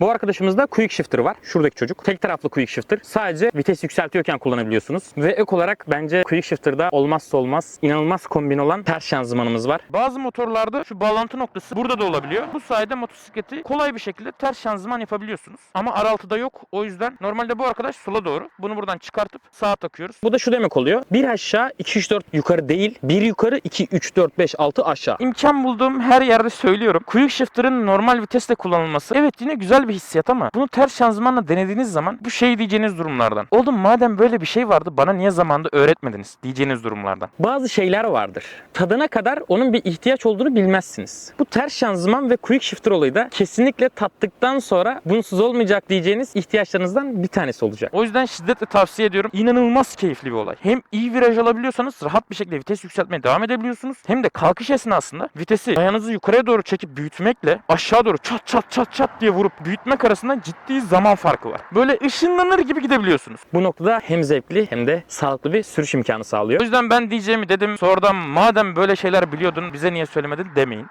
Bu arkadaşımızda quick shifter var. Şuradaki çocuk. Tek taraflı quick shifter. Sadece vites yükseltiyorken kullanabiliyorsunuz. Ve ek olarak bence quick shifter'da olmazsa olmaz inanılmaz kombin olan ters şanzımanımız var. Bazı motorlarda şu bağlantı noktası burada da olabiliyor. Bu sayede motosikleti kolay bir şekilde ters şanzıman yapabiliyorsunuz. Ama R6'da yok. O yüzden normalde bu arkadaş sola doğru. Bunu buradan çıkartıp sağa takıyoruz. Bu da şu demek oluyor. Bir aşağı 2 3 4 yukarı değil. Bir yukarı 2 3 4 5 6 aşağı. İmkan bulduğum her yerde söylüyorum. Quick shifter'ın normal vitesle kullanılması evet yine güzel bir hissiyat ama bunu ters şanzımanla denediğiniz zaman bu şey diyeceğiniz durumlardan. Oğlum madem böyle bir şey vardı bana niye zamanında öğretmediniz diyeceğiniz durumlardan. Bazı şeyler vardır. Tadına kadar onun bir ihtiyaç olduğunu bilmezsiniz. Bu ters şanzıman ve quick shifter olayı da kesinlikle tattıktan sonra bunsuz olmayacak diyeceğiniz ihtiyaçlarınızdan bir tanesi olacak. O yüzden şiddetle tavsiye ediyorum. İnanılmaz keyifli bir olay. Hem iyi viraj alabiliyorsanız rahat bir şekilde vites yükseltmeye devam edebiliyorsunuz. Hem de kalkış esnasında vitesi ayağınızı yukarıya doğru çekip büyütmekle aşağı doğru çat çat çat çat diye vurup büyütmek arasında ciddi zaman farkı var. Böyle ışınlanır gibi gidebiliyorsunuz. Bu noktada hem zevkli hem de sağlıklı bir sürüş imkanı sağlıyor. O yüzden ben diyeceğimi dedim. Sonradan madem böyle şeyler biliyordun bize niye söylemedin demeyin.